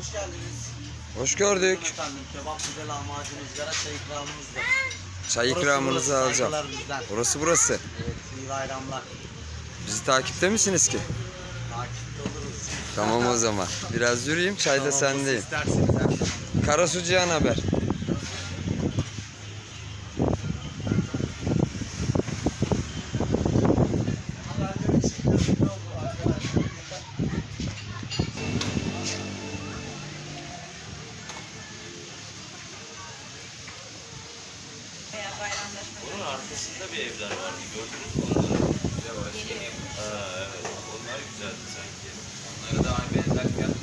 Hoş geldiniz. Hoş gördük. Efendim kebap bize lahmacun ızgara çay ikramımız var. Çay Burası ikramınızı burası, alacağım. Orası burası. Evet iyi bayramlar. Bizi takipte misiniz ki? Takipte oluruz. Tamam o zaman. Biraz yürüyeyim. Çay da Tamam, nasıl sendeyim. isterseniz her zaman. Karasu Cihan haber. Arkasında bir evler vardı. Gördünüz mü onları? Ha, evet. Onlar güzeldi sanki. Onlara da aynı benzer fiyat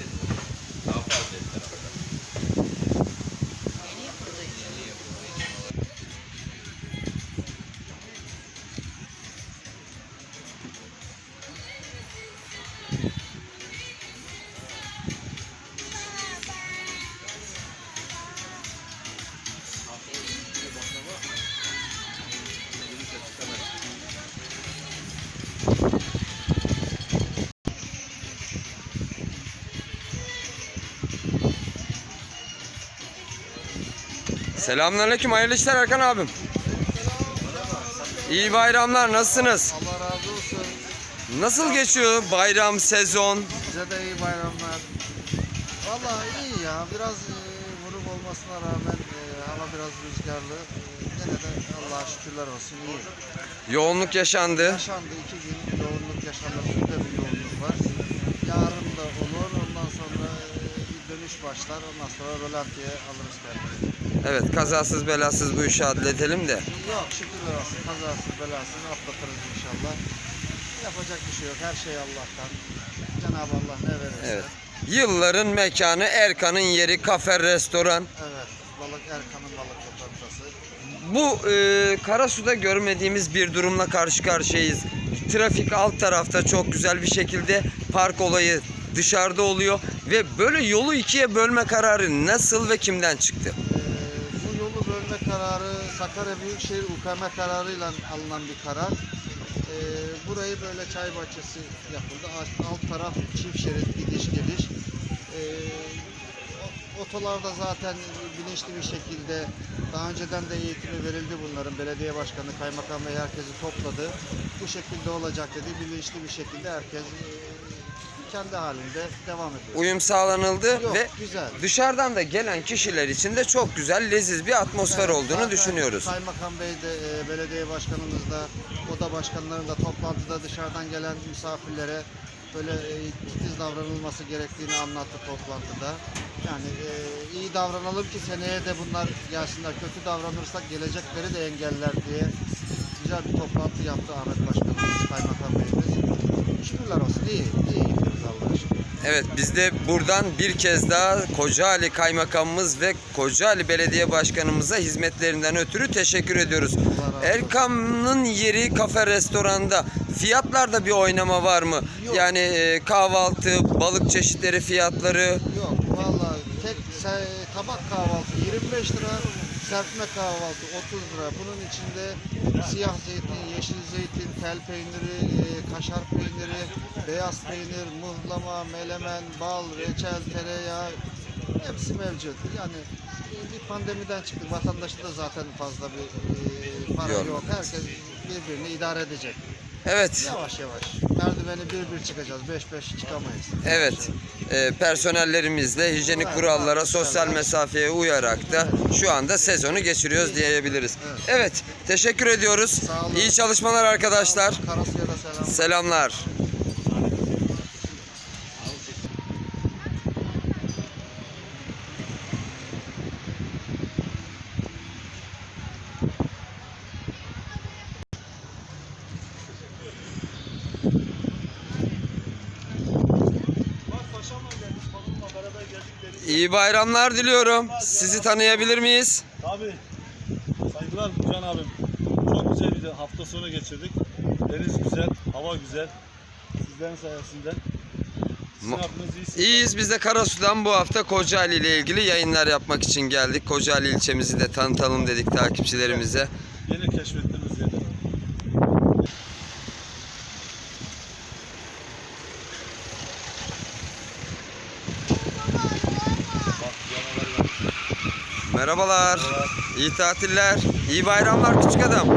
Selamünaleyküm. Hayırlı işler Erkan abim. İyi bayramlar. Nasılsınız? Allah razı olsun. Nasıl geçiyor bayram, sezon? Size de iyi bayramlar. Vallahi iyi ya. Biraz e, vurup olmasına rağmen e, hava biraz rüzgarlı. E, gene de Allah'a şükürler olsun iyi. Yoğunluk yaşandı. Yaşandı iki gün yoğunluk yaşandı. Süper bir yoğunluk var. Yarın da olur. Ondan sonra e, bir dönüş başlar. Ondan sonra rölantiye alırız kendimizi. Evet kazasız belasız bu işi halledelim de. Yok şükürler olsun. Kazasız belasız atlatırız inşallah. Yapacak bir şey yok. Her şey Allah'tan. Cenab-ı Allah ne verirse. Evet. Yılların mekanı Erkan'ın yeri kafe restoran. Evet. Balık Erkan'ın balık lokantası. Bu e, Karasu'da görmediğimiz bir durumla karşı karşıyayız. Trafik alt tarafta çok güzel bir şekilde park olayı dışarıda oluyor ve böyle yolu ikiye bölme kararı nasıl ve kimden çıktı? Kararı Sakarya Büyükşehir UKM kararıyla alınan bir karar. Ee, burayı böyle çay bahçesi yapıldı. Alt, alt taraf çift şerit gidiş geliş. O- otolarda zaten bilinçli bir şekilde daha önceden de eğitimi verildi bunların. Belediye başkanı, kaymakam ve herkesi topladı. Bu şekilde olacak dedi. Bilinçli bir şekilde herkes e, kendi halinde devam ediyor. Uyum sağlanıldı Yok, ve güzel. dışarıdan da gelen kişiler için de çok güzel, leziz bir atmosfer Evet, olduğunu düşünüyoruz. Kaymakam Bey de, e, belediye başkanımız da, oda başkanları da toplantıda dışarıdan gelen misafirlere böyle e, titiz davranılması gerektiğini anlattı toplantıda. Yani e, iyi davranalım ki seneye de bunlar gelsinler. Kötü davranırsak gelecekleri de engeller diye güzel bir toplantı yaptı Ahmet Başkanımız, Kaymakam Bey'imiz. Şükürler olsun iyi, iyi. Evet biz de buradan bir kez daha Kocaeli Kaymakamımız ve Kocaeli Belediye Başkanımıza hizmetlerinden ötürü teşekkür ediyoruz. Erkam'ın yeri kafe restoranda fiyatlarda bir oynama var mı? Yok. Yani e, kahvaltı, balık çeşitleri fiyatları Yok vallahi tek se- tabak kahvaltı 25 lira, serpme kahvaltı 30 lira. Bunun içinde siyah zeytin, yeşil zeytin, tel peyniri, e, kaşar peyniri, beyaz peynir, muhlama, melemen, bal, reçel, tereyağı hepsi mevcut. Yani e, bir pandemiden çıktık. Vatandaşta da zaten fazla bir e, para yok. Herkes birbirini idare edecek. Evet. Yavaş yavaş. Merdiveni bir bir çıkacağız. Beş beş çıkamayız. Evet. E, personellerimizle hijyenik kurallara, sosyal mesafeye uyarak da şu anda sezonu geçiriyoruz diyebiliriz. Evet. Teşekkür ediyoruz. Sağ olun. İyi çalışmalar arkadaşlar. Karasya'da selam. Selamlar. Bak paşamla geldik. Balonla beraber geldik dedik. İyi bayramlar diliyorum. Sizi tanıyabilir miyiz? Abi saygılar Can abim. Çok güzel bir hafta sonu geçirdik. Deniz güzel, hava güzel. Sizlerin sayesinde. Sizin. İyiyiz. Biz de Karasu'dan bu hafta Kocaeli ile ilgili yayınlar yapmak için geldik. Kocaeli ilçemizi de tanıtalım dedik takipçilerimize. Yeni keşfettiğimiz Merhabalar. İyi tatiller. İyi bayramlar küçük adam.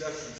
suggestions